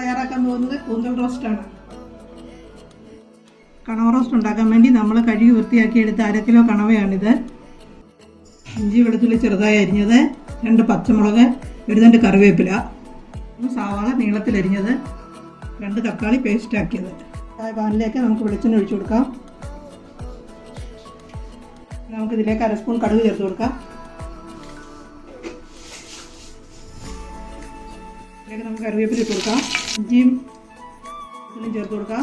തയ്യാറാക്കാൻ പോകുന്നത് കൂന്തൽ റോസ്റ്റാണ് കണവ റോസ്റ്റ് ഉണ്ടാക്കാൻ വേണ്ടി നമ്മൾ കഴുകി വൃത്തിയാക്കി എടുത്ത അര കിലോ കണവയാണിത്. ഇഞ്ചി വെളുത്തുള്ളി ചെറുതായി അരിഞ്ഞത് രണ്ട് പച്ചമുളക് ഒരു രണ്ട് കറിവേപ്പില സാവാള നീളത്തിൽ അരിഞ്ഞത് രണ്ട് തക്കാളി പേസ്റ്റ് ആക്കിയത്. പാനിലേക്ക് നമുക്ക് വെളിച്ചെണ്ണ ഒഴിച്ചു കൊടുക്കാം. നമുക്കിതിലേക്ക് അര സ്പൂൺ കടുക് ചേർത്ത് കൊടുക്കാം. ഇതിലേക്ക് നമുക്ക് കറിവേപ്പില ഇട്ട് കൊടുക്കാം. ഇഞ്ചിയും വെളുത്തുള്ളിയും ചേർത്ത് കൊടുക്കാം.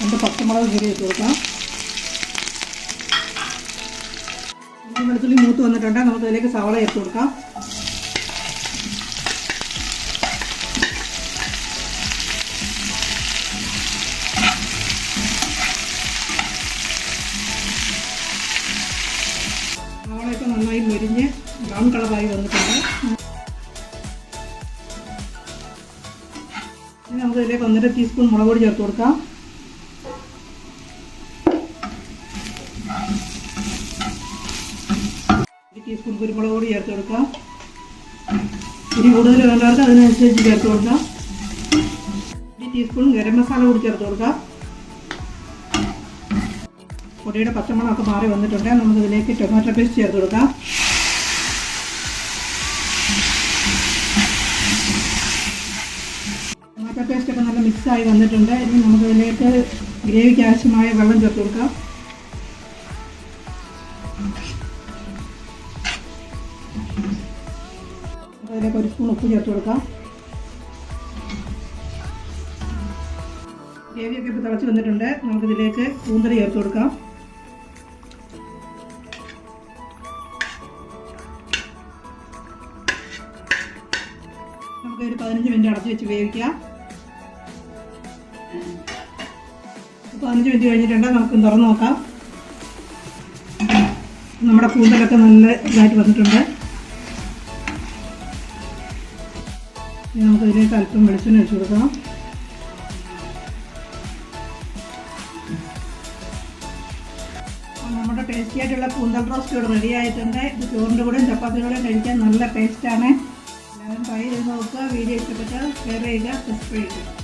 രണ്ട് പച്ചമുളക് കീറി ഇട്ട് കൊടുക്കാം. ഇഞ്ചി വെളുത്തുള്ളി മൂത്ത് വന്നിട്ടുണ്ട്. നമുക്ക് ഇതിലേക്ക് സവള ചേർത്ത് കൊടുക്കാം. സവാളയൊക്കെ നന്നായി മുരിഞ്ഞ് ബ്രൗൺ കളറായി വന്നിട്ടുണ്ട്. ഇനി നമുക്ക് ഇതിലേക്ക് ഒന്നര ടീസ്പൂൺ മുളക് പൊടി ചേർത്ത് കൊടുക്കാം. ഒരു ടീസ്പൂൺ കുരുമുളക് പൊടി ചേർത്ത് കൊടുക്കാം. ഇനി കൂടുതൽ വേണ്ടവർക്ക് അതിനനുസരിച്ച് ചേർത്ത് കൊടുക്കാം. ഒരു ടീസ്പൂൺ ഗരം മസാല കൂടി ചേർത്ത് കൊടുക്കാം. പൊടിയുടെ പച്ചമണമൊക്കെ മാറി വന്നിട്ടുണ്ട്. നമുക്ക് ഇതിലേക്ക് ടൊമാറ്റോ പേസ്റ്റ് ചേർത്ത് കൊടുക്കാം. ടൊമാറ്റോ പേസ്റ്റ് ഒക്കെ നല്ല മിക്സായി വന്നിട്ടുണ്ട്. ഇനി നമുക്ക് ഇതിലേക്ക് ഗ്രേവിക്ക് ആവശ്യമായ വെള്ളം ചേർത്ത് കൊടുക്കാം. അതിലേക്ക് ഒരു സ്പൂൺ ഉപ്പ് ചേർത്ത് കൊടുക്കാം. ഗ്രേവിയൊക്കെ ഇപ്പോൾ തിളച്ച് വന്നിട്ടുണ്ട്. നമുക്ക് ഇതിലേക്ക് കൂന്തൽ ചേർത്ത് കൊടുക്കാം. നമുക്ക് ഒരു പതിനഞ്ച് മിനിറ്റ് അടച്ച് വെച്ച് വേവിക്കാം. പതിനഞ്ച് മിനിറ്റ് കഴിഞ്ഞിട്ടുണ്ട്. നമുക്ക് തുറന്ന് നോക്കാം. നമ്മുടെ കൂന്തലൊക്കെ നല്ല ഇതായിട്ട് വന്നിട്ടുണ്ട്. ഇനി നമുക്ക് ഇതിലേക്ക് അല്പം വെളിച്ചെണ്ണ വെച്ച് കൊടുക്കാം. നമ്മുടെ ടേസ്റ്റി ആയിട്ടുള്ള കൂന്തൽ റോസ്റ്റ് ഇവിടെ റെഡി ആയിട്ടുണ്ട്. ഇത് ചോറിന്റെ കൂടെയും ചപ്പാത്തിയുടെയും കഴിക്കാൻ നല്ല ടേസ്റ്റാണ് എല്ലാവരും ട്രൈ ചെയ്ത് നോക്കുക. വീഡിയോ ഇഷ്ടപ്പെട്ടാൽ ഷെയർ ചെയ്യുക സബ്സ്ക്രൈബ് ചെയ്യുക.